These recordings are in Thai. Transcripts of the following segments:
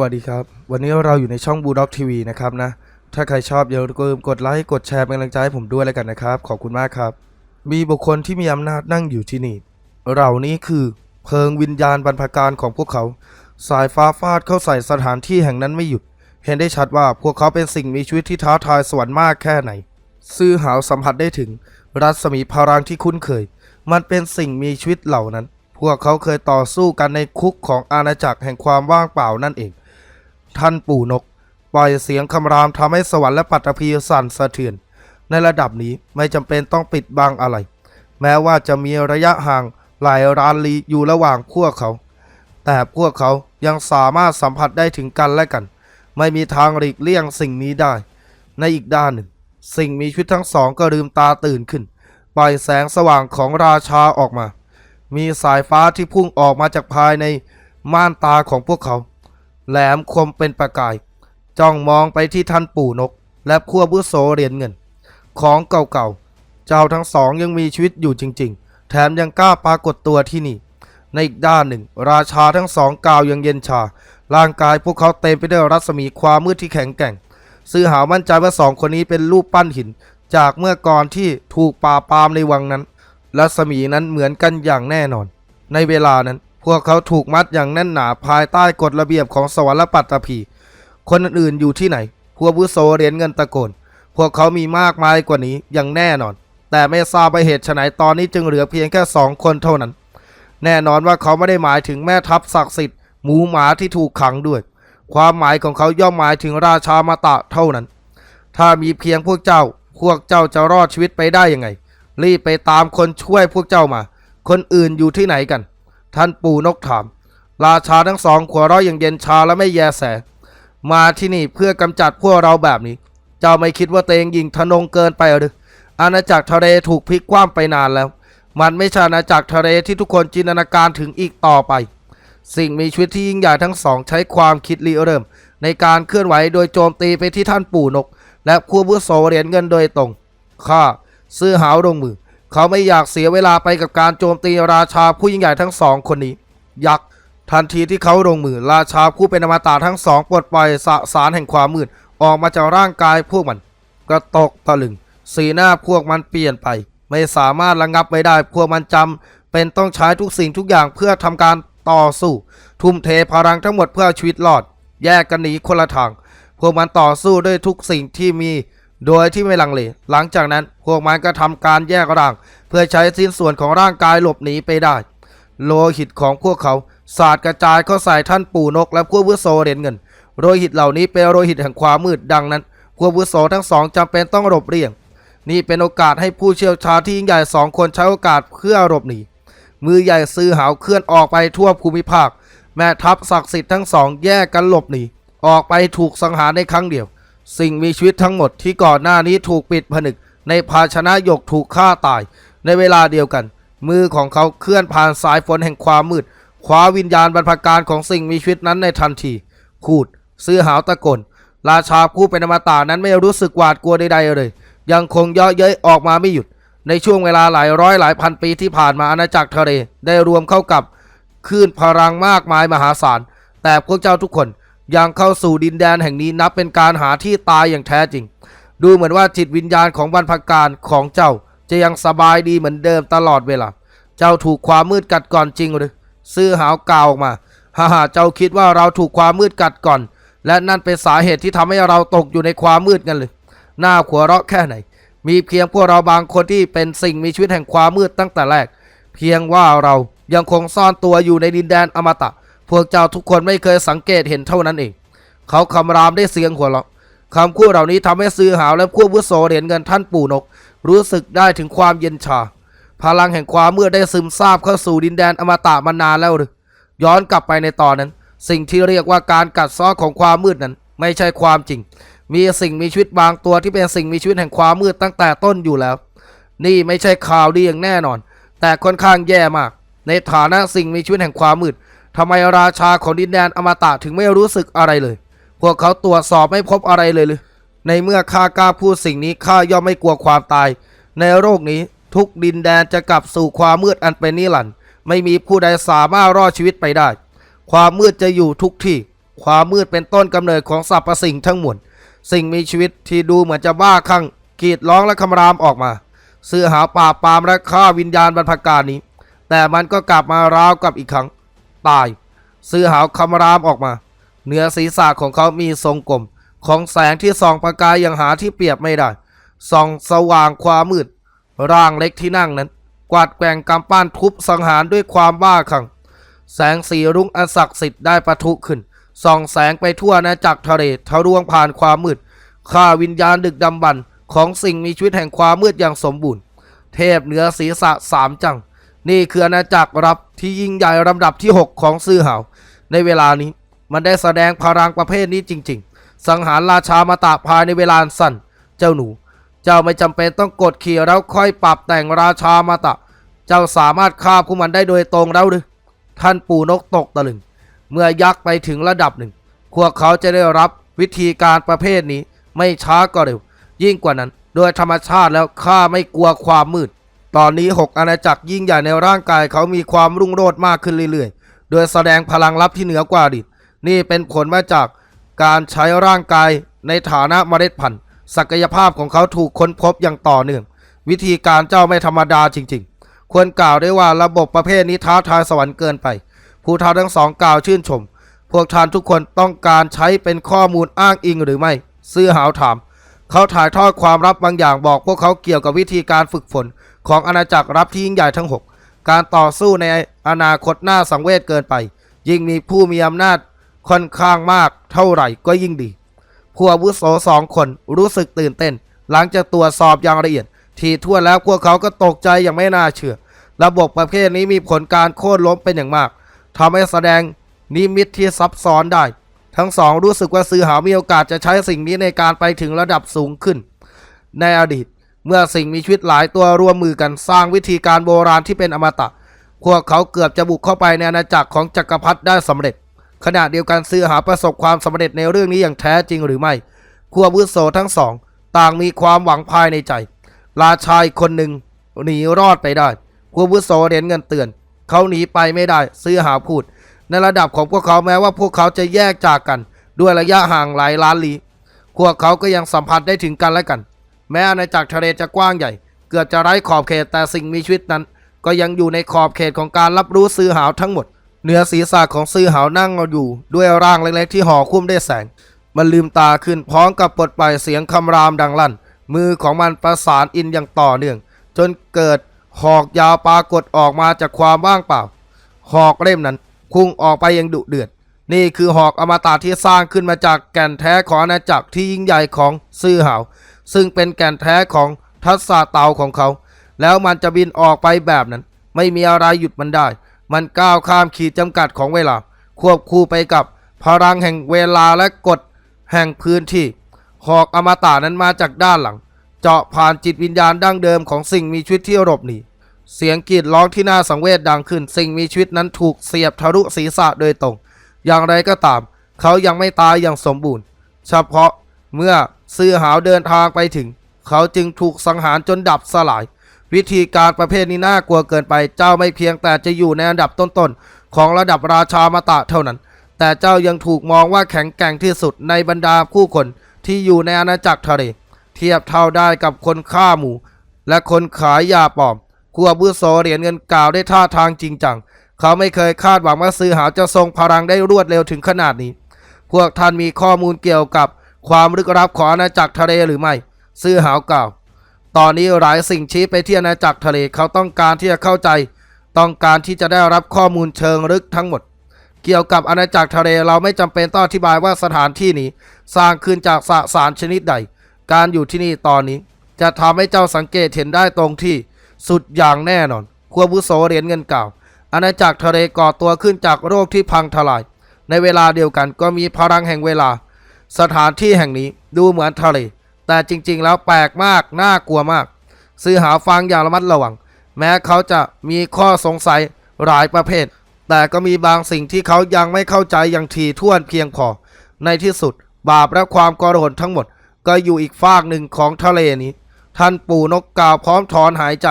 วัสดีครับ วันนี้เราอยู่ในช่องบูด็อกทีวีนะครับนะ ถ้าใครชอบอย่าลืมกดไลค์กดแชร์เป็นกำลังใจให้ผมด้วยแล้วกันนะครับ ขอบคุณมากครับ มีบุคคลที่มีอำนาจนั่งอยู่ที่นี่เหล่านี้คือเพลิงวิญญาณบรรพการของพวกเขา สายฟ้าฟาดเข้าใส่สถานที่แห่งนั้นไม่หยุด เห็นได้ชัดว่าพวกเขาเป็นสิ่งมีชีวิตที่ท้าทายสวรรค์มากแค่ไหน ซื่อหาวสัมผัสได้ถึง รัศมีพลังที่คุ้นเคย มันเป็นสิ่งมีชีวิตเหล่านั้น พวกเขาเคยต่อสู้กันในคุกของอาณาจักรแห่งความว่างเปล่านั่นเอง ท่านปู่นก ปล่อยเสียงคำรามทำให้สวรรค์และปัตตภีสั่นสะเทือน ในระดับนี้ไม่จำเป็นต้องปิดบังอะไร แม้ว่าจะมีระยะห่างหลายร้านลีอยู่ระหว่างพวกเขา แต่พวกเขายังสามารถสัมผัสได้ถึงกันและกัน ไม่มีทางหลีกเลี่ยงสิ่งนี้ได้ ในอีกด้านหนึ่ง สิ่งมีชีวิตทั้งสองก็ลืมตาตื่นขึ้น ปล่อยแสงสว่างของราชาออกมา มีสายฟ้าที่พุ่งออกมาจากภายในม่านตาของพวกเขา แหลมคมเป็นประกาย จ้องมองไปที่ท่านปู่นก และขั้วบุโสเหรียญเงิน ของเก่าๆ เจ้าทั้งสองยังมีชีวิตอยู่จริง ๆ แถมยังกล้าปรากฏตัวที่นี่ ในอีกด้านหนึ่ง ราชาทั้งสองกล่าวยังเย็นชา ร่างกายพวกเขาเต็มไปด้วยรัศมีความมืดที่แข็งแกร่ง ซื้อหามั่นใจว่าสองคนนี้เป็นรูปปั้นหิน จากเมื่อก่อนที่ถูกป่าปามในวังนั้น รัศมีนั้นเหมือนกันอย่างแน่นอน ในเวลานั้น พวกเขาถูกมัดอย่างแน่นหนาภายใต้กฎระเบียบของสวรรค์ปัตตภีคนอื่นๆอยู่ที่ไหน พวกบุโสเหรียญเงินตะโกน พวกเขามีมากมายกว่านี้อย่างแน่นอน แต่ไม่ทราบไปเหตุไฉนตอนนี้จึงเหลือเพียงแค่สองคนเท่านั้น แน่นอนว่าเขาไม่ได้หมายถึงแม่ทัพศักดิ์สิทธิ์หมูหมาที่ถูกขังด้วย ความหมายของเขาย่อมหมายถึงราชามาตะเท่านั้น ถ้ามีเพียงพวกเจ้า พวกเจ้าจะรอดชีวิตไปได้ยังไง รีบไปตามคนช่วยพวกเจ้ามา คนอื่นอยู่ที่ไหนกัน ท่านปู่นกถาม ราชาทั้งสองขัวเราะอย่างเย็นชาและไม่แยแส มาที่นี่เพื่อกำจัดพวกเราแบบนี้ เจ้าไม่คิดว่าตัวเองยิงทนงเกินไปหรืออาณาจักรทะเลถูกพลิกคว่ำไปนานแล้ว มันไม่ใช่อาณาจักรทะเลที่ทุกคนจินตนาการถึงอีกต่อไป สิ่งมีชีวิตที่ยิ่งใหญ่ทั้งสองใช้ความคิดริเริ่ม ในการเคลื่อนไหวโดยโจมตีไปที่ท่านปู่นก และครัวบุโสเหรียญเงินโดยตรงข้าซื้อหาวลงมือ เขาไม่อยากเสียเวลาไปกับการโจมตีราชาผู้ยิ่งใหญ่ทั้งสองคนนี้ ยักษ์ทันทีที่เขาลงมือราชาผู้เป็นอมตะทั้งสองปลดปล่อยสสารแห่งความมืดออกมาจากร่างกายพวกมันก็ตกตะลึง สีหน้าพวกมันเปลี่ยนไป ไม่สามารถระงับไว้ได้ พวกมันจำเป็นต้องใช้ทุกสิ่งทุกอย่างเพื่อทำการต่อสู้ ทุ่มเทพลังทั้งหมดเพื่อชีวิตรอด แยกกันหนีคนละทาง พวกมันต่อสู้ด้วยทุกสิ่งที่มี โดยที่ไม่ลังเล หลังจากนั้นพวกมันก็ทำการแยกร่าง เพื่อใช้สิ้นส่วนของร่างกายหลบหนีไปได้ โลหิตของพวกเขาสาดกระจายเข้าใส่ท่านปู่นก และพวกวุโสเหรียญเงิน โลหิตเหล่านี้เป็นโลหิตแห่งความมืดดังนั้น พวกวุโสทั้งสองจำเป็นต้องหลบเลี่ยง นี่เป็นโอกาสให้ผู้เชี่ยวชาญที่ยิ่งใหญ่สองคนใช้โอกาสเพื่อหลบหนี มือใหญ่ซื้อหาวเคลื่อนออกไปทั่วภูมิภาค แม่ทัพศักดิ์สิทธิ์ทั้งสองแยกกันหลบหนี ออกไปถูกสังหารในครั้งเดียว สิ่งมีชีวิตทั้งหมดที่ก่อนหน้านี้ถูกปิดผนึก ในภาชนะหยกถูกฆ่าตาย ในเวลาเดียวกัน มือของเขาเคลื่อนผ่านสายฝนแห่งความมืดคว้าวิญญาณบรรพการของสิ่งมีชีวิตนั้นในทันทีพูดซื้อหาวตะโกนราชาผู้เป็นอมตะนั้นไม่รู้สึกหวาดกลัวใดๆเลย ยังคงเยาะเย้ยออกมาไม่หยุด ในช่วงเวลาหลายร้อยหลายพันปีที่ผ่านมาอาณาจักรทะเลได้รวมเข้ากับคลื่นพลังมากมายมหาศาล แต่พวกเจ้าทุกคน ยังเข้าสู่ดินแดนแห่งนี้นับเป็นการหาที่ตายอย่างแท้จริง ดูเหมือนว่าจิตวิญญาณของบรรพการของเจ้า จะยังสบายดีเหมือนเดิมตลอดเวลา เจ้าถูกความมืดกัดก่อนจริงหรือ ซื้อหาวกล่าวออกมาฮ่าฮ่าเจ้าคิดว่าเราถูกความมืดกัดก่อน และนั่นเป็นสาเหตุที่ทำให้เราตกอยู่ในความมืดกันเลยหน้าขัวเราะแค่ไหน มีเพียงพวกเราบางคนที่เป็นสิ่งมีชีวิตแห่งความมืดตั้งแต่แรก เพียงว่าเรายังคงซ่อนตัวอยู่ในดินแดนอมตะ พวกเจ้าทุกคนไม่เคยสังเกตเห็นเท่านั้นเอง เขาคำรามได้เสียงหัวเราะคำพูดเหล่านี้ทำให้ซื้อหาวและคู่วุโสเหรียญเงินท่านปู่นก รู้สึกได้ถึงความเย็นชา พลังแห่งความมืดได้ซึมซาบเข้าสู่ดินแดนอมตะมานานแล้วหรือย้อนกลับไปในตอนนั้น สิ่งที่เรียกว่าการกัดซ้อของความมืดนั้น ไม่ใช่ความจริง มีสิ่งมีชีวิตบางตัวที่เป็นสิ่งมีชีวิตแห่งความมืดตั้งแต่ต้นอยู่แล้ว นี่ไม่ใช่ข่าวดีอย่างแน่นอน แต่ค่อนข้างแย่มาก ในฐานะสิ่งมีชีวิตแห่งความมืด ทำไมราชาของดินแดนอมตะถึงไม่รู้สึกอะไรเลย พวกเขาตรวจสอบไม่พบอะไรเลยหรือในเมื่อข้ากล้าพูดสิ่งนี้ข้าย่อมไม่กลัวความตาย ในโลกนี้ทุกดินแดนจะกลับสู่ความมืดอันเป็นนิรันดร์ไม่มีผู้ใดสามารถรอดชีวิตไปได้ ความมืดจะอยู่ทุกที่ ความมืดเป็นต้นกำเนิดของสรรพสิ่งทั้งมวลสิ่งมีชีวิตที่ดูเหมือนจะบ้าคลั่งกรีดร้องและคำรามออกมาเสื้อหาป่าปามและฆ่าวิญญาณบรรพการนี้ แต่มันก็กลับมาราวกับอีกครั้ง ตายเสื้อหาวคำรามออกมา เหนือศีรษะของเขามีทรงกลม ของแสงที่ส่องประกายอย่างหาที่เปรียบไม่ได้ ส่องสว่างความมืด ร่างเล็กที่นั่งนั้น กวาดแกว่งกำปั้นทุบสังหารด้วยความบ้าคลั่งแสงสีรุ้งอันศักดิ์สิทธิ์ได้ประทุขึ้น ส่องแสงไปทั่วอาจักรทะเลทะลวงผ่านความมืดฆ่าวิญญาณดึกดำบรรพ์ของสิ่งมีชีวิตแห่งความมืดอย่างสมบูรณ์ เทพเหนือศีรษะสามจัง นี่คืออาณาจักรรับที่ยิ่งใหญ่ลำดับที่ 6 ของซื่อเหาในเวลานี้มันได้แสดงพลังประเภทนี้จริง ๆ สังหารราชามาตาภายในเวลาอันสั้นเจ้าหนู เจ้าไม่จำเป็นต้องกดขี่แล้วค่อยปรับแต่งราชามาตะ เจ้าสามารถฆ่าพวกมันได้โดยตรงแล้วหรือท่านปู่นกตกตะลึง เมื่อยักษ์ไปถึงระดับหนึ่ง พวกเขาจะได้รับวิธีการประเภทนี้ไม่ช้าก็เร็ว ยิ่งกว่านั้น โดยธรรมชาติแล้วข้าไม่กลัวความมืด ตอนนี้หกอาณาจักรยิ่งใหญ่ในร่างกายเขามีความรุ่งโรจน์มากขึ้นเรื่อยๆ โดยแสดงพลังลับที่เหนือกว่าดีตนี่เป็นผลมาจากการใช้ร่างกายในฐานะเมล็ดพันธุ์ ศักยภาพของเขาถูกค้นพบอย่างต่อเนื่อง วิธีการเจ้าไม่ธรรมดาจริงๆ ควรกล่าวได้ว่าระบบประเภทนี้ท้าทายสวรรค์เกินไป ผู้ท้าทั้งสองกล่าวชื่นชม พวกท่านทุกคนต้องการใช้เป็นข้อมูลอ้างอิงหรือไม่ ซื่อหาวถาม เขาถ่ายทอดความลับบางอย่างบอกพวกเขาเกี่ยวกับวิธีการฝึกฝน ของอาณาจักรรับที่ยิ่งใหญ่ทั้ง 6 การต่อสู้ในอนาคตหน้าสังเวชเกินไป ยิ่งมีผู้มีอำนาจค่อนข้างมากเท่าไหร่ก็ยิ่งดี ผู้อาวุโสสองคนรู้สึกตื่นเต้น หลังจากตรวจสอบอย่างละเอียด ทีทั่วแล้วพวกเขาก็ตกใจอย่างไม่น่าเชื่อ ระบบประเภทนี้มีผลการโค่นล้มเป็นอย่างมากทำให้แสดงนิมิตที่ซับซ้อนได้ ทั้งสองรู้สึกว่าซื้อหามีโอกาสจะใช้สิ่งนี้ในการไปถึงระดับสูงขึ้น ในอดีต เมื่อสิ่งมีชีวิตหลายตัวร่วมมือกันสร้างวิธีการโบราณที่เป็นอมตะ พวกเขาเกือบจะบุกเข้าไปในอาณาจักรของจักรพรรดิได้สำเร็จ ขณะเดียวกันซื้อหาประสบความสำเร็จในเรื่องนี้อย่างแท้จริงหรือไม่ผู้อาวุโสทั้งสอง ต่างมีความหวังภายในใจ ราชายคนหนึ่งหนีรอดไปได้ผู้อาวุโสเหรียญเงินเตือน เขาหนีไปไม่ได้ซื้อหาพูด ในระดับของพวกเขาแม้ว่าพวกเขาจะแยกจากกัน ด้วยระยะห่างหลายล้านลี้พวกเขาก็ยังสัมผัสได้ถึงกันและกัน แม้อาณาจักรทะเลจะกว้างใหญ่ เกือบจะไร้ขอบเขตแต่สิ่งมีชีวิตนั้น ก็ยังอยู่ในขอบเขตของการรับรู้ซื้อหาวทั้งหมด เหนือศีรษะของซื้อหาวนั่งอยู่ ด้วยร่างเล็กๆที่ห่อคุ้มด้วยแสง มันลืมตาขึ้นพร้อมกับปลดปล่อยเสียงคำรามดังลั่น มือของมันประสานอินอย่างต่อเนื่อง จนเกิดหอกยาวปรากฏออกมาจากความว่างเปล่า หอกเล่มนั้นพุ่งออกไปอย่างดุเดือด นี่คือหอกอมตะที่สร้างขึ้นมาจากแก่นแท้ของอาณาจักรที่ยิ่งใหญ่ของซื่อหาว ซึ่งเป็นแก่นแท้ของทัศาเตาของเขา แล้วมันจะบินออกไปแบบนั้น ไม่มีอะไรหยุดมันได้ มันก้าวข้ามขีดจำกัดของเวลา ควบคู่ไปกับพลังแห่งเวลาและกฎแห่งพื้นที่ หอกอมตะนั้นมาจากด้านหลัง เจาะผ่านจิตวิญญาณดั้งเดิมของสิ่งมีชีวิตที่หลบหนีเสียงกรีดร้องที่น่าสังเวชดังขึ้น สิ่งมีชีวิตนั้นถูกเสียบทะลุศีรษะโดยตรง อย่างไรก็ตาม เขายังไม่ตายอย่างสมบูรณ์ เฉพาะ เมื่อซื่อหาวเดินทางไปถึง เขาจึงถูกสังหารจนดับสลาย วิธีการประเภทนี้น่ากลัวเกินไปเจ้าไม่เพียงแต่จะอยู่ในอันดับต้นๆ ของระดับราชามาตะเท่านั้น แต่เจ้ายังถูกมองว่าแข็งแกร่งที่สุดในบรรดาผู้คนที่อยู่ในอาณาจักรทะเลเทียบเท่าได้กับคนฆ่าหมู และคนขายยาปลอมครัวบุโสเหรียญเงินกล่าวได้ท่าทางจริงจัง เขาไม่เคยคาดหวังว่าซื้อหาจะทรงพลังได้รวดเร็วถึงขนาดนี้ พวกท่านมีข้อมูลเกี่ยวกับ ความลึกลับของอาณาจักรทะเลหรือไม่ ซื้อหาวกล่าว ตอนนี้หลายสิ่งชี้ไปที่อาณาจักรทะเลเขาต้องการที่จะเข้าใจ ต้องการที่จะได้รับข้อมูลเชิงลึกทั้งหมด เกี่ยวกับอาณาจักรทะเลเราไม่จำเป็นต้องอธิบายว่าสถานที่นี้ สร้างขึ้นจากสสารชนิดใด การอยู่ที่นี่ตอนนี้ จะทำให้เจ้าสังเกตเห็นได้ตรงที่สุดอย่างแน่นอนควบุโสเหรียญเงินเก่าอาณาจักรทะเลก่อตัวขึ้นจากโรคที่พังทลาย ในเวลาเดียวกันก็มีพลังแห่งเวลา สถานที่แห่งนี้ดูเหมือนทะเล แต่จริงๆ แล้วแปลกมาก น่ากลัวมาก ซื้อหาฟังอย่างระมัดระวัง แม้เขาจะมีข้อสงสัยหลายประเภท แต่ก็มีบางสิ่งที่เขายังไม่เข้าใจอย่างถี่ถ้วนเพียงพอ ในที่สุดบาปและความกรหนทั้งหมด ก็อยู่อีกฟากหนึ่งของทะเลนี้ ท่านปู่นกกาวพร้อมถอนหายใจ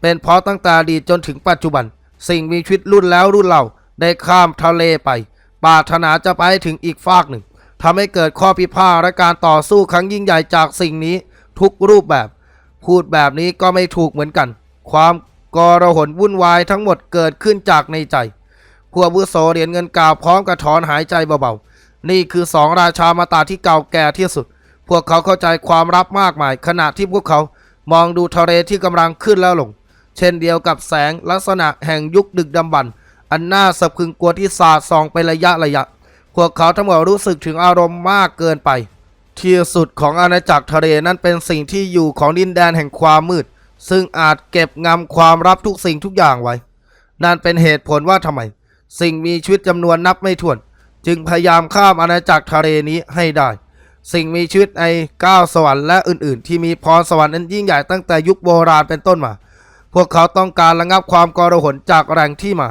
เป็นเพราะตั้งแต่ดีจนถึงปัจจุบัน สิ่งมีชีวิตรุ่นแล้วรุ่นเล่าได้ข้ามทะเลไปปรารถนาจะไปถึงอีกฟากหนึ่ง ทำให้เกิดข้อพิพาทและการต่อสู้ครั้งยิ่งใหญ่จากสิ่งนี้ทุกรูปแบบ พูดแบบนี้ก็ไม่ถูกเหมือนกัน ความกระหนวุ่นวายทั้งหมดเกิดขึ้นจากในใจพวกบุโสเหรียญเงินกล่าวพร้อมกับถอนหายใจเบาๆ นี่คือสองราชามาตาที่เก่าแก่ที่สุด พวกเขาเข้าใจความลับมากมาย ขณะที่พวกเขามองดูทะเลที่กำลังขึ้นแล้วลง เช่นเดียวกับแสงลักษณะแห่งยุคดึกดำบรรพ์อันน่าสะพรึงกลัวที่สาดส่องไประยะระยะ พวกเขาทั้งหมดรู้สึกถึงอารมณ์มากเกินไป ที่สุดของอาณาจักรทะเลนั้นเป็นสิ่งที่อยู่ของดินแดนแห่งความมืด ซึ่งอาจเก็บงำความลับทุกสิ่งทุกอย่างไว้ นั่นเป็นเหตุผลว่าทำไม สิ่งมีชีวิตจำนวนนับไม่ถ้วน จึงพยายามข้ามอาณาจักรทะเลนี้ให้ได้ สิ่งมีชีวิตในก้าวสวรรค์และอื่นๆ ที่มีพรสวรรค์นั้นยิ่งใหญ่ตั้งแต่ยุคโบราณเป็นต้นมา พวกเขาต้องการระงับความกรหนจากแหล่งที่มา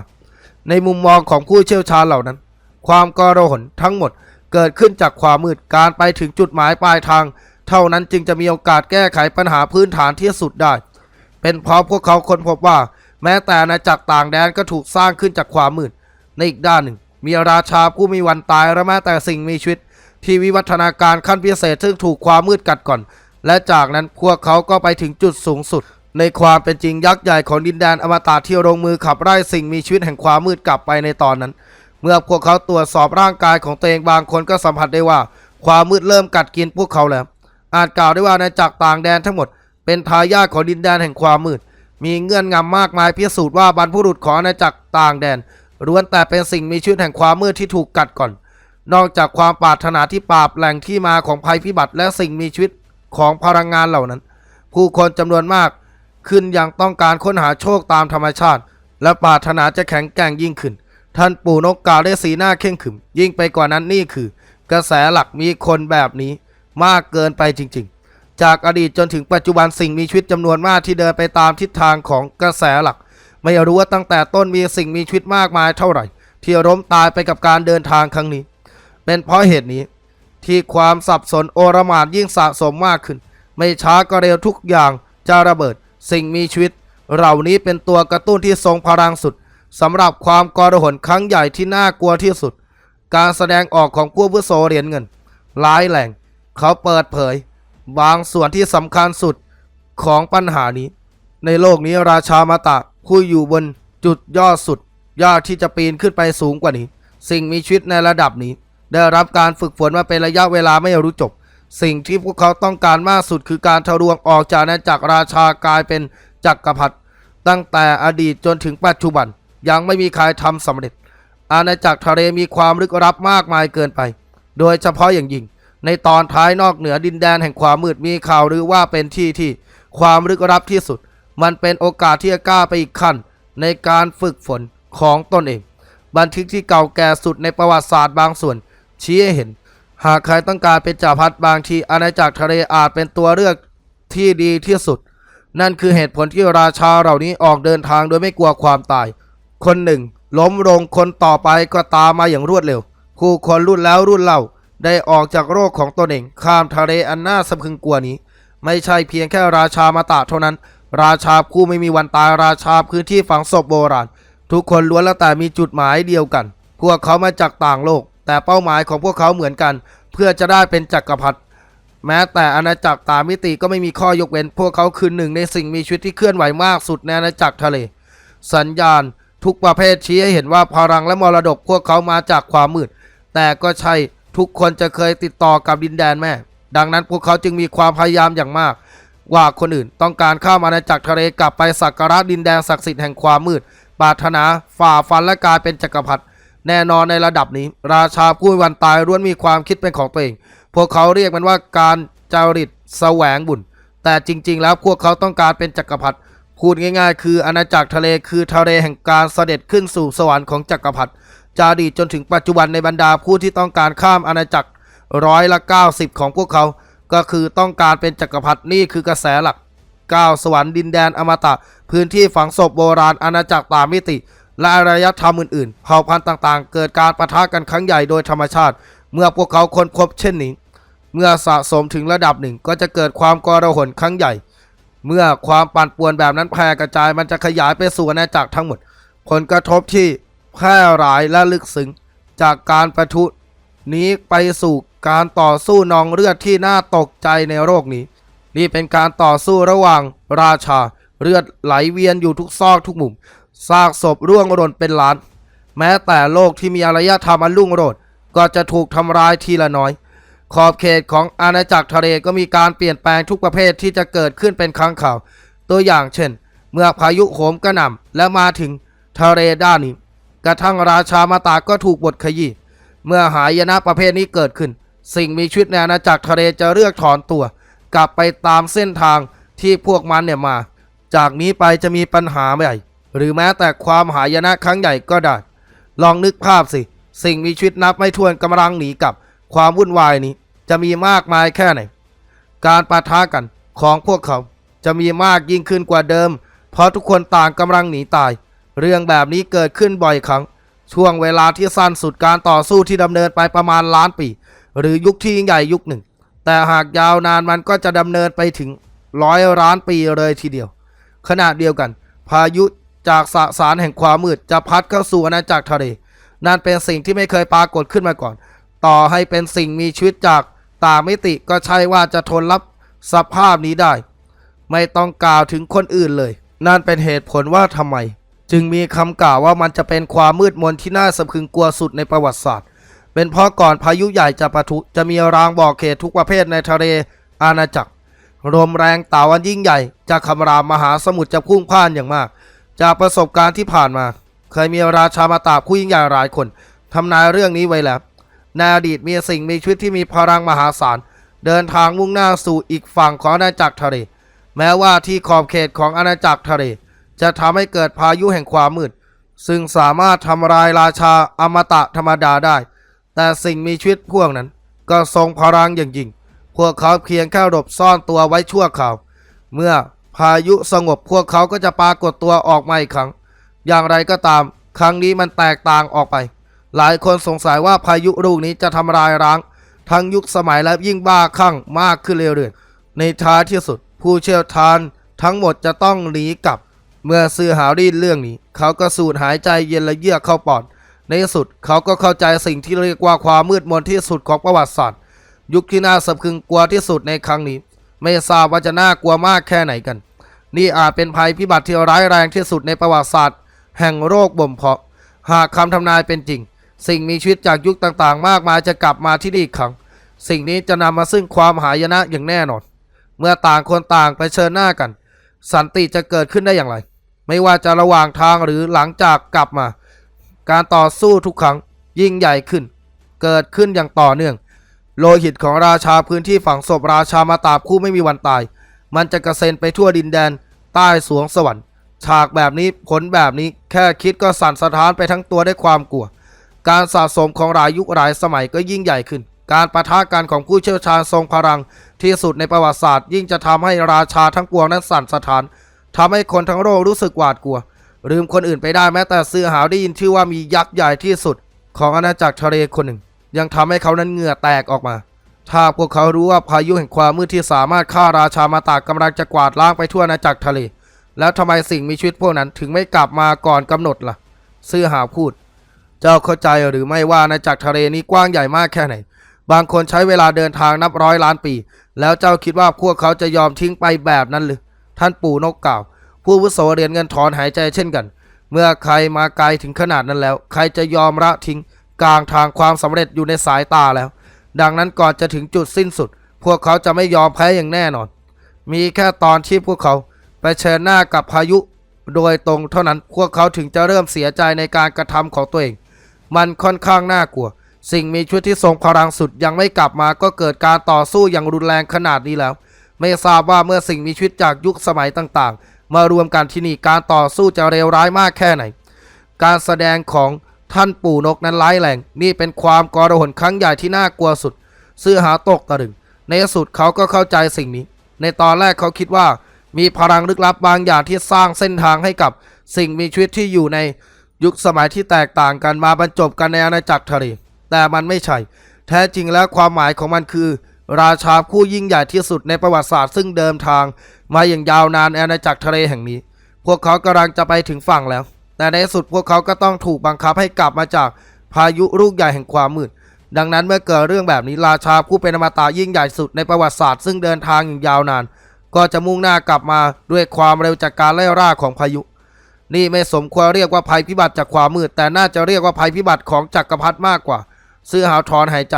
ในมุมมองของผู้เชี่ยวชาญเหล่านั้น ความกรหนทั้งหมดเกิดขึ้นจากความมืดการไปถึงจุดหมายปลายทาง เท่านั้นจึงจะมีโอกาสแก้ไขปัญหาพื้นฐานที่สุดได้ เป็นเพราะพวกเขาค้นพบว่า แม้แต่อาณาจักรต่างแดนก็ถูกสร้างขึ้นจากความมืด ในอีกด้านหนึ่ง มีราชาผู้มีวันตายและแม้แต่สิ่งมีชีวิต ที่วิวัฒนาการขั้นพิเศษซึ่งถูกความมืดกัดก่อน และจากนั้นพวกเขาก็ไปถึงจุดสูงสุด ในความเป็นจริงยักษ์ใหญ่ของดินแดนอมตะที่ลงมือขับไล่สิ่งมีชีวิตแห่งความมืดกลับไปในตอนนั้น เมื่อพวกเขาตรวจสอบร่างกายของตัวเองบางคนก็สัมผัสได้ว่า ความมืดเริ่มกัดกินพวกเขาแล้ว อาจกล่าวได้ว่าในจากรต่างแดนทั้งหมด เป็นทายาทของดินแดนแห่งความมืด มีเงื่อนงำมากมายพิสูจน์ว่าบรรพบุรุษของอาณาจักรต่างแดนล้วนแต่เป็นสิ่งมีชีวิตแห่งความมืดที่ถูกกัดก่อน นอกจากความปรารถนาที่ปราบแหล่งที่มาของภัยพิบัติและสิ่งมีชีวิตของพลังงานเหล่านั้น ผู้คนจำนวนมากขึ้นอย่างต้องการค้นหาโชคตามธรรมชาติ และปรารถนาจะแข็งแกร่งยิ่งขึ้น ท่านปู่นกกล่าวด้วยสีหน้าเข่งขึม ยิ่งไปกว่านั้นนี่คือ กระแสหลักมีคนแบบนี้ มากเกินไปจริง ๆ จากอดีตจนถึงปัจจุบันสิ่งมีชีวิตจำนวนมากที่เดินไปตามทิศทางของกระแสหลัก ไม่รู้ว่าตั้งแต่ต้นมีสิ่งมีชีวิตมากมายเท่าไหร่ ที่ล้มตายไปกับการเดินทางครั้งนี้ เป็นเพราะเหตุนี้ ที่ความสับสนโอรมานยิ่งสะสมมากขึ้น ไม่ช้าก็เร็วทุกอย่างจะระเบิด สิ่งมีชีวิต เหล่านี้เป็นตัวกระตุ้นที่ทรงพลังสุด สำหรับความกรหนครั้งใหญ่ที่น่ากลัวที่สุด การแสดงออกของผู้วุโสเหรียญเงินร้ายแรงเขาเปิดเผย บางส่วนที่สำคัญสุดของปัญหานี้ ในโลกนี้ราชามาตะผู้อยู่บนจุดยอดสุด ยากที่จะปีนขึ้นไปสูงกว่านี้ สิ่งมีชีวิตในระดับนี้ ได้รับการฝึกฝนมาเป็นระยะเวลาไม่รู้จบ สิ่งที่พวกเขาต้องการมากสุดคือการทะลวงออกจากอาณาจักรราชากลายเป็นจักรพรรดิตั้งแต่อดีตจนถึงปัจจุบัน ยังไม่มีใครทำสำเร็จ อาณาจักรทะเลมีความลึกลับมากมายเกินไป โดยเฉพาะอย่างยิ่ง ในตอนท้ายนอกเหนือดินแดนแห่งความมืดมีข่าวหรือว่าเป็นที่ที่ความลึกลับที่สุด มันเป็นโอกาสที่จะกล้าไปอีกขั้น ในการฝึกฝนของตนเอง บันทึกที่เก่าแก่สุดในประวัติศาสตร์บางส่วน ชี้ให้เห็น หากใครต้องการเป็นจ่าพัดบางทีอาณาจักรทะเลอาจเป็นตัวเลือกที่ดีที่สุด นั่นคือเหตุผลที่ราชาเหล่านี้ออกเดินทางโดยไม่กลัวความตาย คนหนึ่ง ล้มลงคนต่อไปก็ตามมาอย่างรวดเร็วผู้คนรุ่นแล้วรุ่นเล่า ได้ออกจากโรคของตนเองข้ามทะเลอันน่าสะพรึงกลัวนี้ ไม่ใช่เพียงแค่ราชามาตะเท่านั้น ราชาผู้ไม่มีวันตายราชาพื้นที่ฝังศพโบราณ ทุกคนล้วนแล้วแต่มีจุดหมายเดียวกัน พวกเขามาจากต่างโลก แต่เป้าหมายของพวกเขาเหมือนกัน เพื่อจะได้เป็นจักรพรรดิแม้แต่อาณาจักรตามมิติก็ไม่มีข้อยกเว้น พวกเขาคือหนึ่งในสิ่งมีชีวิตที่เคลื่อนไหวมากสุดในอาณาจักรทะเล สัญญาณ ทุกประเภทชี้ให้เห็นว่าพลังและมรดกพวกเขามาจากความมืด แต่ก็ใช่ทุกคนจะเคยติดต่อกับดินแดนแม่ ดังนั้นพวกเขาจึงมีความพยายามอย่างมาก ว่าคนอื่นต้องการข้ามอาณาจักรทะเลกลับไปสักการะดินแดนศักดิ์สิทธิ์แห่งความมืดปรารถนาฝ่าฟันและกลายเป็นจักรพรรดิแน่นอนในระดับนี้ ราชาผู้วันตายล้วนมีความคิดเป็นของตัวเอง พวกเขาเรียกมันว่าการจาริตแสวงบุญ แต่จริง ๆ แล้วพวกเขาต้องการเป็นจักรพรรดิ พูดง่ายๆ คืออาณาจักรทะเลคือทะเลแห่งการเสด็จขึ้นสู่สวรรค์ของจักรพรรดิจาดีจนถึงปัจจุบันในบรรดาผู้ที่ต้องการข้ามอาณาจักรร้อยละ 90 ของพวกเขา ก็คือต้องการเป็นจักรพรรดินี่คือกระแสหลักก้าวสวรรค์ดินแดนอมตะ พื้นที่ฝังศพโบราณอาณาจักรตามมิติ และอารยธรรมอื่นๆ เผ่าพันธุ์ต่างๆ เกิดการประทะกันครั้งใหญ่โดยธรรมชาติ เมื่อพวกเขาค้นพบเช่นนี้ เมื่อสะสมถึงระดับหนึ่งก็จะเกิดความกระหนครั้งใหญ่ เมื่อความปั่นป่วนแบบนั้นแพร่กระจายมันจะขยายไปสู่อาณาจักรทั้งหมด ผลกระทบที่แพร่หลายและลึกซึ้งจากการประทุนี้ไปสู่การต่อสู้นองเลือดที่น่าตกใจในโลกนี้ นี่เป็นการต่อสู้ระหว่างราชา เลือดไหลเวียนอยู่ทุกซอกทุกมุมซากศพร่วงหล่นเป็นล้าน แม้แต่โลกที่มีอารยธรรมอันรุ่งโรจน์ก็จะถูกทำลายทีละน้อย ขอบเขตของอาณาจักรทะเลก็มีการเปลี่ยนแปลงทุกประเภทที่จะเกิดขึ้นเป็นครั้งข่าว ตัวอย่างเช่น เมื่อพายุโหมกระหน่ำและมาถึงทะเลด้านนี้ กระทั่งราชามาตาก็ถูกบทขยี้เมื่อหายนะประเภทนี้เกิดขึ้น สิ่งมีชีวิตในอาณาจักรทะเลจะเลือกถอนตัว กลับไปตามเส้นทางที่พวกมันเนี่ยมา จากนี้ไปจะมีปัญหาใหญ่หรือแม้แต่ความหายนะครั้งใหญ่ก็ได้ ลองนึกภาพสิ สิ่งมีชีวิตนับไม่ถ้วนกำลังหนีกับความวุ่นวายนี้ จะมีมากมายแค่ไหน การปะทะกันของพวกเขาจะมีมากยิ่งขึ้นกว่าเดิม เพราะทุกคนต่างกำลังหนีตาย เรื่องแบบนี้เกิดขึ้นบ่อยครั้ง ช่วงเวลาที่สั้นสุดการต่อสู้ที่ดำเนินไปประมาณล้านปี หรือยุคที่ยิ่งใหญ่ยุคหนึ่ง แต่หากยาวนานมันก็จะดำเนินไปถึงร้อยล้านปีเลยทีเดียว ขณะเดียวกัน พายุจากสสารแห่งความมืดจะพัดเข้าสู่อาณาจักรทะเลนั่นเป็นสิ่งที่ไม่เคยปรากฏขึ้นมาก่อน ต่อให้เป็นสิ่งมีชีวิตจาก ต่างมิติก็ใช่ว่าจะทนรับสภาพนี้ได้ ไม่ต้องกล่าวถึงคนอื่นเลย นั่นเป็นเหตุผลว่าทำไม จึงมีคำกล่าวว่ามันจะเป็นความมืดมนที่น่าสะพึงกลัวสุดในประวัติศาสตร์ เป็นเพราะก่อนพายุใหญ่จะปะทุจะมีรางบอกเขตทุกประเภทในทะเลอาณาจักรลมแรงต่าอันยิ่งใหญ่จากคำรามมหาสมุทรจะพุ่งพ่านอย่างมาก จากประสบการณ์ที่ผ่านมา เคยมีราชามาตาผู้ยิ่งใหญ่หลายคนทำนายเรื่องนี้ไว้แล้ว ในอดีตมีสิ่งมีชีวิตที่มีพลังมหาศาล เดินทางมุ่งหน้าสู่อีกฝั่งของอาณาจักรทะเล แม้ว่าที่ขอบเขตของอาณาจักรทะเล จะทำให้เกิดพายุแห่งความมืด ซึ่งสามารถทำลายราชาอมตะธรรมดาได้ แต่สิ่งมีชีวิตพวกนั้น ก็ทรงพลังอย่างยิ่ง พวกเขาเพียงแค่หลบซ่อนตัวไว้ชั่วคราว เมื่อพายุสงบพวกเขาก็จะปรากฏตัวออกมาอีกครั้ง อย่างไรก็ตาม ครั้งนี้มันแตกต่างออกไป หลายคนสงสัยว่าพายุลูกนี้จะทำลายร้าง ทั้งยุคสมัยและยิ่งบ้าคลั่งมากขึ้นเรื่อยๆ ในท้ายที่สุด ผู้เชี่ยวชาญทั้งหมดจะต้องหนีกลับ เมื่อซื้อหารีดเรื่องนี้ เขาก็สูดหายใจเย็นและเยือกเข้าปอด ในที่สุดเขาก็เข้าใจสิ่งที่เรียกว่าความมืดมนที่สุดของประวัติศาสตร์ ยุคที่น่าสะพรึงกลัวที่สุดในครั้งนี้ ไม่ทราบว่าจะน่ากลัวมากแค่ไหนกัน นี่อาจเป็นภัยพิบัติที่ร้ายแรงที่สุดในประวัติศาสตร์ แห่งโรคบ่มเพาะ หากคำทำนายเป็นจริง สิ่งมีชีวิตจากยุคต่างๆ มากมายจะกลับมาที่นี่อีกครั้ง สิ่งนี้จะนำมาซึ่งความหายนะอย่างแน่นอน เมื่อต่างคนต่างไปเชิญหน้ากัน สันติจะเกิดขึ้นได้อย่างไร ไม่ว่าจะระหว่างทางหรือหลังจากกลับมา การต่อสู้ทุกครั้งยิ่งใหญ่ขึ้น เกิดขึ้นอย่างต่อเนื่อง โลหิตของราชาพื้นที่ฝังศพราชามาตาบคู่ไม่มีวันตาย มันจะกระเซ็นไปทั่วดินแดน ใต้สวงสวรรค์ ฉากแบบนี้ผลแบบนี้แค่คิดก็สั่นสะท้านไปทั้งตัวด้วยความกลัว การสะสมของหลายยุคหลายสมัยก็ยิ่งใหญ่ขึ้น การประทะกันของผู้เชี่ยวชาญทรงพลังที่สุดในประวัติศาสตร์ ยิ่งจะทำให้ราชาทั้งปวงนั้นสั่นสะท้านทำให้คนทั้งโลกรู้สึกหวาดกลัว ลืมคนอื่นไปได้แม้แต่ซื้อหาวได้ยินชื่อว่ามียักษ์ใหญ่ที่สุด ของอาณาจักรทะเลคนหนึ่ง ยังทำให้เขานั้นเหงื่อแตกออกมาถ้าพวกเขารู้ว่าพายุแห่งความมืดที่สามารถฆ่าราชามาตากกำลังจะกวาดล้างไปทั่วอาณาจักรทะเล แล้วทำไมสิ่งมีชีวิตพวกนั้นถึงไม่กลับมาก่อนกำหนดล่ะ ซื่อหาวพูด เจ้าเข้าใจหรือไม่ว่าอาณาจักรทะเลนี้กว้างใหญ่มากแค่ไหน บางคนใช้เวลาเดินทางนับร้อยล้านปี แล้วเจ้าคิดว่าพวกเขาจะยอมทิ้งไปแบบนั้นหรือ ท่านปู่นกกล่าว ผู้วุโสเรียนเงินถอนหายใจเช่นกัน เมื่อใครมาไกลถึงขนาดนั้นแล้ว ใครจะยอมละทิ้ง กลางทางความสำเร็จอยู่ในสายตาแล้ว ดังนั้นก่อนจะถึงจุดสิ้นสุด พวกเขาจะไม่ยอมแพ้อย่างแน่นอน มีแค่ตอนที่พวกเขาไปเชิญหน้ากับพายุ โดยตรงเท่านั้นพวกเขาถึงจะเริ่มเสียใจในการกระทำของตัวเอง มันค่อนข้างน่ากลัว สิ่งมีชีวิตที่ทรงพลังสุดยังไม่กลับมาก็เกิดการต่อสู้อย่างรุนแรงขนาดนี้แล้ว ไม่ทราบว่าเมื่อสิ่งมีชีวิตจากยุคสมัยต่างๆ มารวมกันที่นี่การต่อสู้จะเลวร้ายมากแค่ไหน การแสดงของท่านปู่นกนั้นร้ายแรง นี่เป็นความกรหนครั้งใหญ่ที่น่ากลัวสุดซื้อหาตกตะลึง ในที่สุดเขาก็เข้าใจสิ่งนี้ ในตอนแรกเขาคิดว่า มีพลังลึกลับบางอย่างที่สร้างเส้นทางให้กับสิ่งมีชีวิตที่อยู่ใน ยุคสมัยที่แตกต่างกันมาบรรจบกันในอาณาจักรทะเลแต่มันไม่ใช่ แท้จริงแล้วความหมายของมันคือ ราชาผู้ยิ่งใหญ่ที่สุดในประวัติศาสตร์ซึ่งเดิมทาง มาอย่างยาวนานในอาณาจักรทะเลแห่งนี้ พวกเขากำลังจะไปถึงฝั่งแล้ว แต่ในสุดพวกเขาก็ต้องถูกบังคับให้กลับมาจากพายุลูกใหญ่แห่งความมืดดังนั้นเมื่อเกิดเรื่องแบบนี้ราชาผู้เป็นอมตะยิ่งใหญ่สุดในประวัติศาสตร์ซึ่งเดินทางอย่างยาวนาน ก็จะมุ่งหน้ากลับมาด้วยความเร็วจากการไล่ล่าของพายุ นี่ไม่สมควรเรียกว่าภัยพิบัติจากความมืด แต่น่าจะเรียกว่าภัยพิบัติของจักรพรรดิมากกว่า ซื้อหาวถอนหายใจ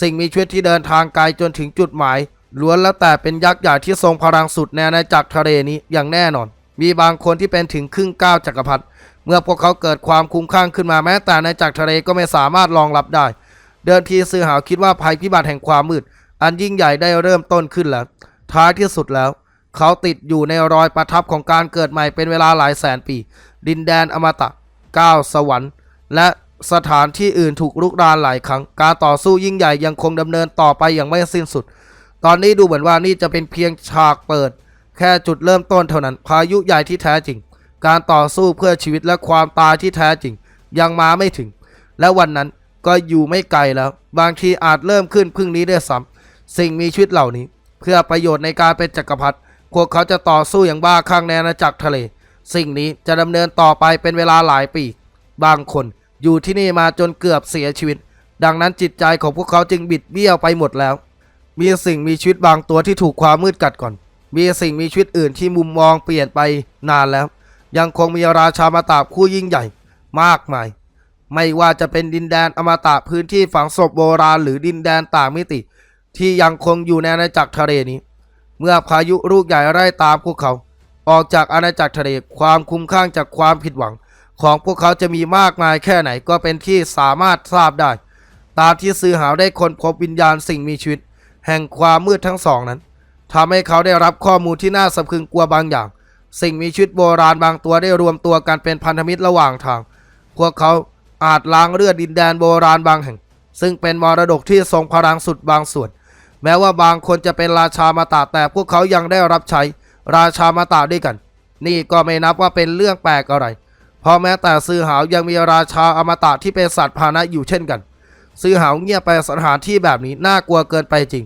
สิ่งมีชีวิตที่เดินทางไกลจนถึงจุดหมายล้วนแล้วแต่เป็นยักษ์ใหญ่ที่ทรงพลังสุดในอาณาจักรทะเลนี้อย่างแน่นอน มีบางคนที่เป็นถึงครึ่งก้าวจักรพรรดิเมื่อพวกเขาเกิดความคุ้มข้างขึ้นมาแม้แต่ในจักรทะเลก็ไม่สามารถรองรับได้ เดินทีซื้อหาวคิดว่าภัยพิบัติแห่งความมืด อันยิ่งใหญ่ได้เริ่มต้นขึ้นแล้ว ท้ายที่สุดแล้ว เขาติดอยู่ในรอยประทับของการเกิดใหม่เป็นเวลาหลายแสนปี ดินแดนอมตะก้าวสวรรค์ และสถานที่อื่นถูกลุกรานหลายครั้ง การต่อสู้ยิ่งใหญ่ยังคงดำเนินต่อไปอย่างไม่สิ้นสุด ตอนนี้ดูเหมือนว่านี่จะเป็นเพียงฉากเปิด แค่จุดเริ่มต้นเท่านั้น พายุใหญ่ที่แท้จริง การต่อสู้เพื่อชีวิตและความตายที่แท้จริง ยังมาไม่ถึง และวันนั้นก็อยู่ไม่ไกลแล้ว บางทีอาจเริ่มขึ้นพรุ่งนี้ได้วยซ้ำสิ่งมีชีวิตเหล่านี้ เพื่อประโยชน์ในการเป็นจักรพรรดิ พวกเขาจะต่อสู้อย่างบ้าคลั่งในอาณาจักรทะเล สิ่งนี้จะดำเนินต่อไปเป็นเวลาหลายปี บางคนอยู่ที่นี่มาจนเกือบเสียชีวิต ดังนั้นจิตใจของพวกเขาจึงบิดเบี้ยวไปหมดแล้ว มีสิ่งมีชีวิตบางตัวที่ถูกความมืดกัดก่อน มีสิ่งมีชีวิตอื่นที่มุมมองเปลี่ยนไปนานแล้ว ยังคงมีราชามาตาคู่ยิ่งใหญ่ มากมาย ไม่ว่าจะเป็นดินแดนอมตะพื้นที่ฝังศพโบราณหรือดินแดนต่างมิติ ที่ยังคงอยู่ในอาณาจักรทะเลนี้ เมื่อพายุลูกใหญ่ไล่ตามพวกเขา ออกจากอาณาจักรทะเลความคุ้มข้างจากความผิดหวัง ของพวกเขาจะมีมากมายแค่ไหนก็เป็นที่สามารถทราบได้ ตามที่ซื้อหาได้คนพบวิญญาณสิ่งมีชีวิต แห่งความมืดทั้งสองนั้นทำให้เขาได้รับข้อมูลที่น่าสะพรึงกลัวบางอย่าง สิ่งมีชีวิตโบราณบางตัวได้รวมตัวกันเป็นพันธมิตรระหว่างทาง พวกเขาอาจล้างเลือดดินแดนโบราณบางแห่ง ซึ่งเป็นมรดกที่ทรงพลังสุดบางส่วน แม้ว่าบางคนจะเป็นราชามาตาแต่พวกเขายังได้รับใช้ราชามาตาด้วยกัน นี่ก็ไม่นับว่าเป็นเรื่องแปลกอะไร เพราะแม้แต่ซื้อหาวยังมีราชาอมตะที่เป็นสัตว์พาหนะอยู่เช่นกัน ซื้อหาวเงียบไปสถานที่แบบนี้น่ากลัวเกินไปจริง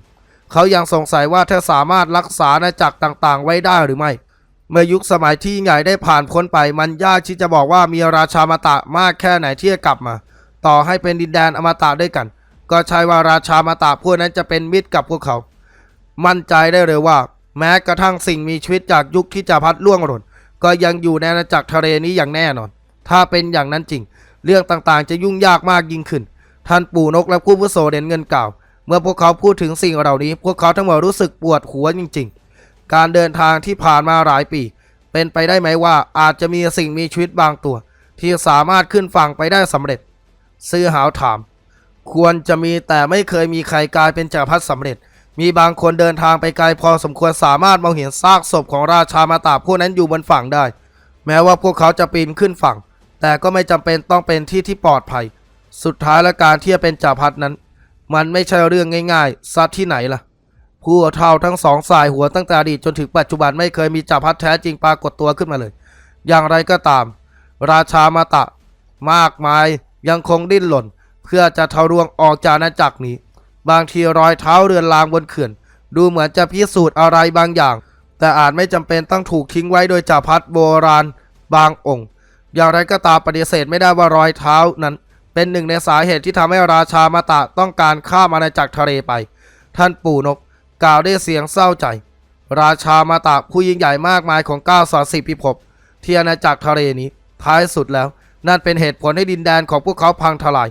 เขายังสงสัยว่าเธอสามารถรักษาอาณาจักรต่างๆ ไว้ได้หรือไม่ เมื่อยุคสมัยที่ใหญ่ได้ผ่านพ้นไป มันยากที่จะบอกว่ามีราชาอมตะมากแค่ไหนที่จะกลับมา ต่อให้เป็นดินแดนอมตะด้วยกัน ก็ใช่ว่าราชาอมตะพวกนั้นจะเป็นมิตรกับพวกเขา มั่นใจได้เลยว่า แม้กระทั่งสิ่งมีชีวิตจากยุคที่จะพัดล่วงหล่นก็ยังอยู่ในอาณาจักรทะเลนี้อย่างแน่นอน ถ้าเป็นอย่างนั้นจริง เรื่องต่างๆ จะยุ่งยากมากยิ่งขึ้น ท่านปู่นกและผู้พุโสเด่นเงินเก่า เมื่อพวกเขาพูดถึงสิ่งเหล่านี้ พวกเขาทั้งหมดรู้สึกปวดหัวจริง ๆ การเดินทางที่ผ่านมาหลายปี เป็นไปได้ไหมว่าอาจจะมีสิ่งมีชีวิตบางตัว ที่สามารถขึ้นฝั่งไปได้สำเร็จ ซื้อหาวถาม ควรจะมีแต่ไม่เคยมีใครกลายเป็นจักรพรรดิสำเร็จ มีบางคนเดินทางไปไกลพอสมควรสามารถมองเห็นซากศพของราชามาตาพวกนั้นอยู่บนฝั่งได้ แม้ว่าพวกเขาจะปีนขึ้นฝั่ง แต่ก็ไม่จำเป็นต้องเป็นที่ที่ปลอดภัย สุดท้ายและการที่จะเป็นจักรพรรดินั้น มันไม่ใช่เรื่องง่ายๆซัดที่ไหนล่ะ ผู้เท่าทั้งสองสายหัวตั้งแต่อดีตจนถึงปัจจุบันไม่เคยมีจักรพรรดิแท้จริงปรากฏตัวขึ้นมาเลย อย่างไรก็ตาม ราชามาตะ มากมายยังคงดิ้นหล่น เพื่อจะทะลวงออกจากอาณาจักรนี้ บางทีรอยเท้าเรือนรางบนเขื่อน ดูเหมือนจะพิสูจน์อะไรบางอย่าง แต่อาจไม่จำเป็นต้องถูกทิ้งไว้โดยจักรพรรดิโบราณบางองค์ อย่างไรก็ตามปฏิเสธไม่ได้ว่ารอยเท้านั้น เป็นหนึ่งในสาเหตุที่ทำให้ราชามาตะต้องการข้ามอาณาจักรทะเลไป ท่านปู่นกกล่าวด้วยเสียงเศร้าใจ ราชามาตะผู้ยิ่งใหญ่มากมายของก้าวสอสิพิภพที่อาณาจักรทะเลนี้ ท้ายสุดแล้ว นั่นเป็นเหตุผลให้ดินแดนของพวกเขาพังทลาย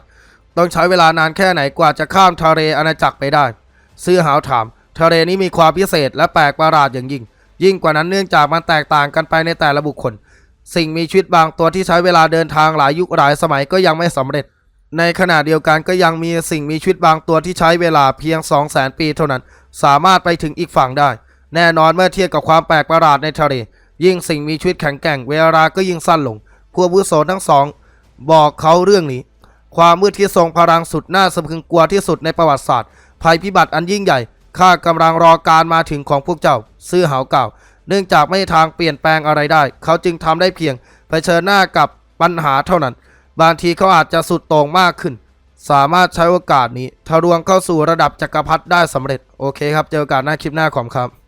ต้องใช้เวลานานแค่ไหนกว่าจะข้ามทะเลอาณาจักรไปได้ ซื่อหาวถาม ทะเลนี้มีความพิเศษและแปลกประหลาดอย่างยิ่ง ยิ่งกว่านั้นเนื่องจากมันแตกต่างกันไปในแต่ละบุคคล สิ่งมีชีวิตบางตัวที่ใช้เวลาเดินทางหลายยุคหลายสมัยก็ยังไม่สำเร็จ ในขณะเดียวกันก็ยังมีสิ่งมีชีวิตบางตัวที่ใช้เวลาเพียง 2 0 0 0 0 0 ปีเท่านั้น สามารถไปถึงอีกฝั่งได้ แน่นอนเมื่อเทียบกับความแปลกประหลาดในทะเล ยิ่งสิ่งมีชีวิตแข็งแกร่ง เวลาก็ยิ่งสั้นลงพวกผู้โสทั้งสอง บอกเขาเรื่องนี้ ความมืดที่ทรงพลังสุดน่าสะพรึงกลัวที่สุดในประวัติศาสตร์ ภัยพิบัติอันยิ่งใหญ่ ข้ากำลังรอการมาถึงของพวกเจ้า ซื่อหาวกล่าว เนื่องจากไม่ทางเปลี่ยนแปลงอะไรได้ เขาจึงทำได้เพียงเผชิญหน้ากับปัญหาเท่านั้น บางทีเขาอาจจะสุดโต่งมากขึ้น สามารถใช้โอกาสนี้ทะลวงเข้าสู่ระดับจักรพรรดิได้สำเร็จ โอเคครับ เจอกันหน้าคลิปหน้าขอมครับ